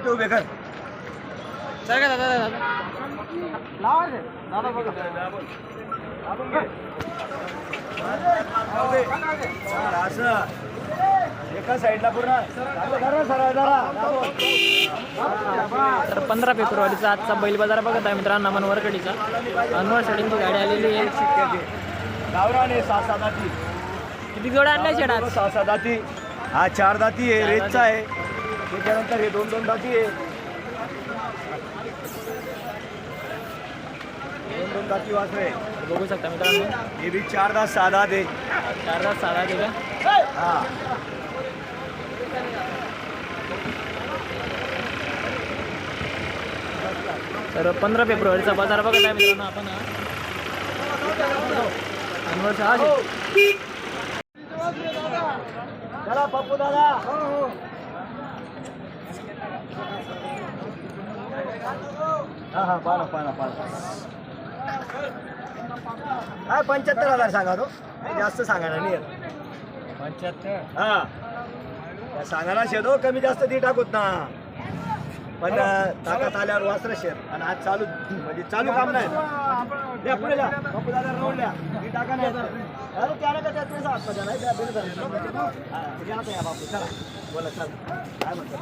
इथे उभे कर सर का दादा दादा. हा, असं एका साईडला पूर्ण चालू करा सरळ जरा. तर पंधरा फेब्रुवारीचा आजचा बैल बाजार बघत आहे मित्रांनो मन वरकडीचा. अनवर शेडिंगची गाडी आलेली आहे. गावरान सहा सहा दाती किती जोड्या आणल्या शेड आज सहा सहा दाती हा चार दाती आहे रेतचा आहे. त्याच्यानंतर हे दोन दोन दाती आहे दोन दोन दाती वासरे बघू शकता मित्रांनो? हे बी चार दात सहा दात आहे चार तास साधा का हा। तर पंधरा फेब्रुवारीचा बाज़ार बघत आहे मित्रांनो आपण अनवर हा हा पाहा पाहा पाहा काय पंच्याहत्तर हजार सांगा तो? जास्त सांगा ना नाही पंच्याहत्तर? हा. सांगायला शेतो कमी जास्त ती टाकूत ना. पण ताकद आल्यावर वासर शेर आणि आज चालू म्हणजे चालू काम नाही. पुढे द्या बापू दादा ती टाका नाही अरे त्याला का त्यात पैसा हात नाही त्या बिल धरून. हा, तुम्ही आता या बापू चला. बोला चला. काय म्हणतो?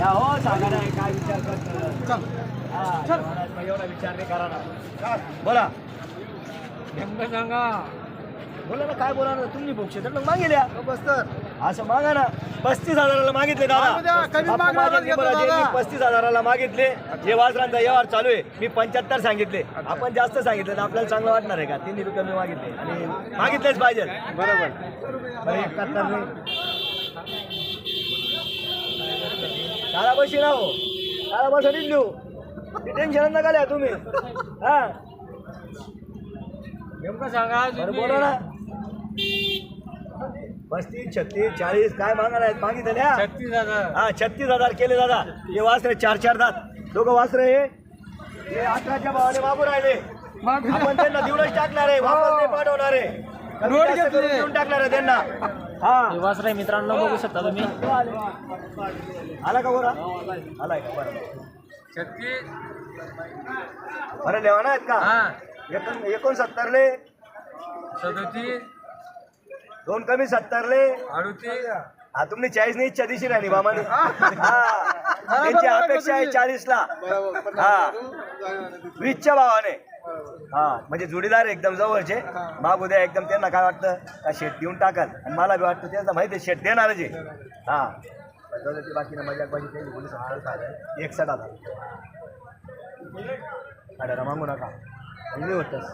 या हो सांगा ना काय विचार करतो हा, एवढा विचार नाही करा ना बोला नेमकं सांगा बोला ना काय बोला ना तुम्ही बघशे तर मग मागेल्या असं मागा ना. पस्तीस हजाराला मागितले दादा. पस्तीस हजाराला मागितले. जे वाजरांचा व्यवहार चालू आहे. मी पंच्याहत्तर सांगितले. आपण जास्त सांगितले तर आपल्याला चांगलं वाटणार आहे का? तीन रुपये मी मागितले. आणि मागितलेच पाहिजे. बरोबर. सारा बशी ना हो सारा बसणीच देऊ टेन्शन नका तुम्ही. हा. नेमकं सांगा बरं बोला ना. पस्तीस छत्तीस चाळीस काय मागा आहेत? मागितले ना छत्तीस हजार. हा छत्तीस हजार केले दादा. हे वासरे चार चार दात. दोघं वासरे हे. अठराच्या भावाने मागू राहिले. आपण त्यांना दिवस टाकणार आहे वापस नाही पाठवणार आहे. देऊन टाकणार आहे त्यांना. हा. वासर आहे मित्रांनो बघू शकता तुम्ही. आला का बोरा आलाय का? बरं. छत्तीस बरं लेवाना आहेत का? एकूण एकोणसत्तरले. सदतीस. दोन कमी सत्तरले. अडतीस हा तुम्ही चाळीस नाही इच्छा दिशी राहिली मामाने. हा. त्यांची अपेक्षा आहे चाळीस ला हा. वीसच्या भावाने. हा म्हणजे जोडीदार एकदम जवळचे. माग उद्या एकदम त्यांना काय वाटतं? का शेट देऊन टाकाल? आणि मला बी वाटतं त्यांना माहिती आहे शेट देणारच आहे हा. बाकी मजाक बाजी एकसठ हजार अरे मागू नका. नाही होतच.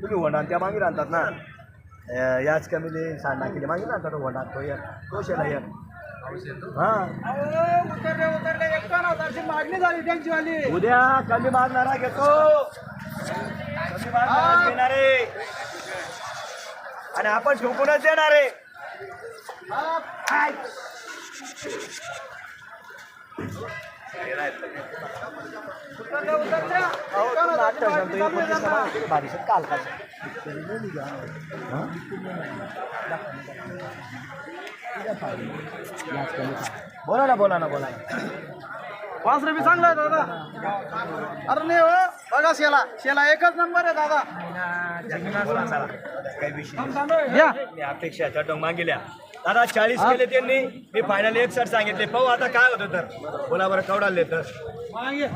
तुम्ही होणार त्या मागे राहतात ना. याच कमीले साठ नाकीले मागे राहतात होणार तो एक तो शेला एक हा मागणी झाली त्यांची वाली उद्या कमी मागणारा घेतो कमी मागणारा घेणारे आणि आपण ठोकूनच देणारे आय. अहो, तुम्ही आत्ता सांगतो, एकोणतीसला मागे किती भारी शेत काल का? बोला ना बोला ना बोला. वासरे बी चांगला आहे दादा. अरे नाही हो बघा शेला. शेला एकच नंबर आहे दादा. काही विषय. या. मी अपेक्षा चटक मागिल्या. दादा चाळीस केले त्यांनी. मी फायनल एक सर सांगितले. पाहू आता काय होतं तर. बोला बरं कवडाले तर. मागे.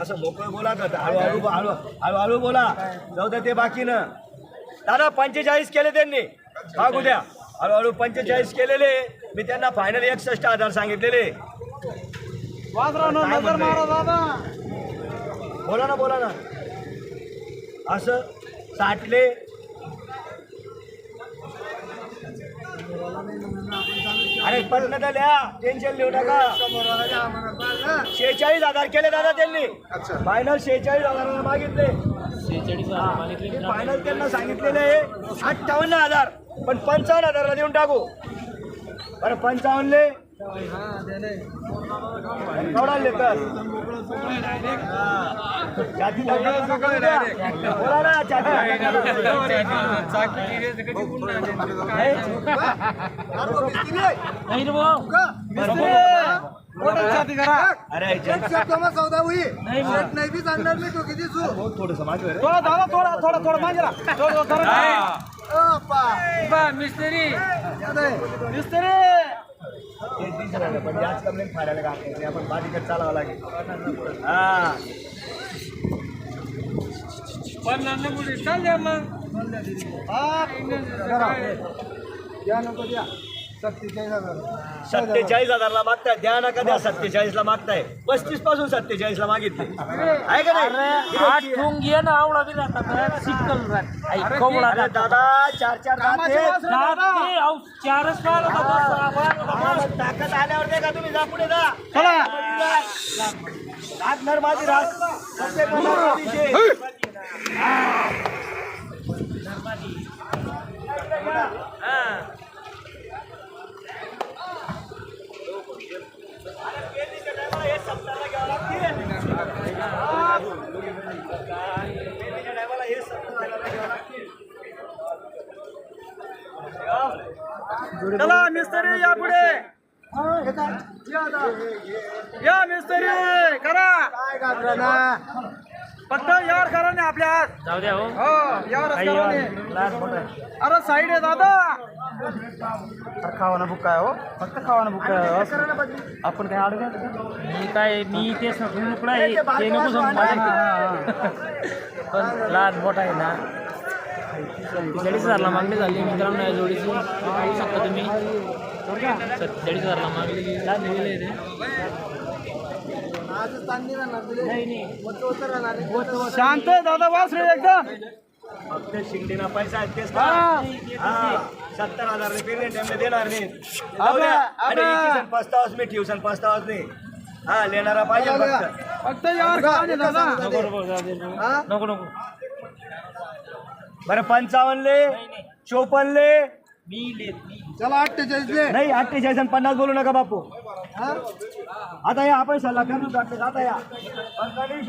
असं मोकळं बोला का? हळूहळू हळू हळूहळू बोला. जाऊ दे ते बाकीनं. दादा पंचेचाळीस केले त्यांनी. हा उद्या हळूहळू पंचेचाळीस केलेले. मी त्यांना फायनल एकसष्ट हजार सांगितलेले. बोला ना बोला ना. असं साठले अरे तर लिहा. टेन्शन लिहू नका. शेहेचाळीस हजार केले दादा त्यांनी. फायनल शेहेचाळीस हजाराला मागितले. शेहेचाळीस हजार मागितले. फायनल त्यांना सांगितलेले अठ्ठावन्न हजार. पण पंचावन्न हजारला देऊन टाकू. बरं पंचावन्नले. अरे सौदा हुई नाही भाऊ. नाही बी सांगणार मी तो किती सू? थोडस मागे रे. थोडा दादा थोडा थोडा थोडा राहा. थोडं. मिस्त्री. मिस्त्री. ते तीस झालं, पण जास्त कमी नाही फाडायला. ते आपण बाजीकडे चालावं लागेल हा हा. करा. द्या नको द्या सत्तेचाळीस हजार. सत्तेचाळीस हजारला मागताय. द्या ना कध्या सत्तेचाळीस ला मागताय. पस्तीसपासून सत्तेचाळीस ला मागितले. आहे का नाही? आठ ठोंग घे ना आवडा बी राहतात शिकल राहत कवळा अरे दादा चार चार दात. आहेत. चारच पाहिलं ताकद आल्यावर दे का तुम्ही जा पुढे जा. चला. रात नर माझी रात. चला मिस्त्री या पुढे. या मिस्त्री करा. फक्त यावर करा नाही आपल्या हात. जाऊ द्या हो. हो मोठं. अरे साईड आहे दादा. खावाना बुक काय हो. फक्त खावाना बुक काय आपण काय अडगा मी काय मी तेच नको मोकळा आहे? ते नको माझ्या. पण लहान मोठा आहे ना. सत्तेचाळीस हजारला मागणी झाली मित्रांनो या जोडीची. पाहू शकता तुम्ही. सत्तेचाळीस हजारला मागलेली लहान दिलेली आहे ते नाही नाही शांत दादा वास रे एकदम फक्त शिंगडीना पैसा आहे तेच हा. हा सत्तर हजार पेमेंट टाइमला देणार नाही. द्या. अरे आपला- ट्युशन पस्तावच मी ट्युशन पस्तावच नाही. हा लेणारा पाहिजे फक्त. फक्त यावर दादा. नको नको जाऊ दे, नको. नको नको. बरं पंचावन्नले चोपन्नले मी लेत मी. चला अठ्ठेचाळीस नाही अठ्ठेचाळीस आणि पन्नास बोलू नका बापू. आता या आपण सल्ला करून टाकले आता या. पंचाळीस.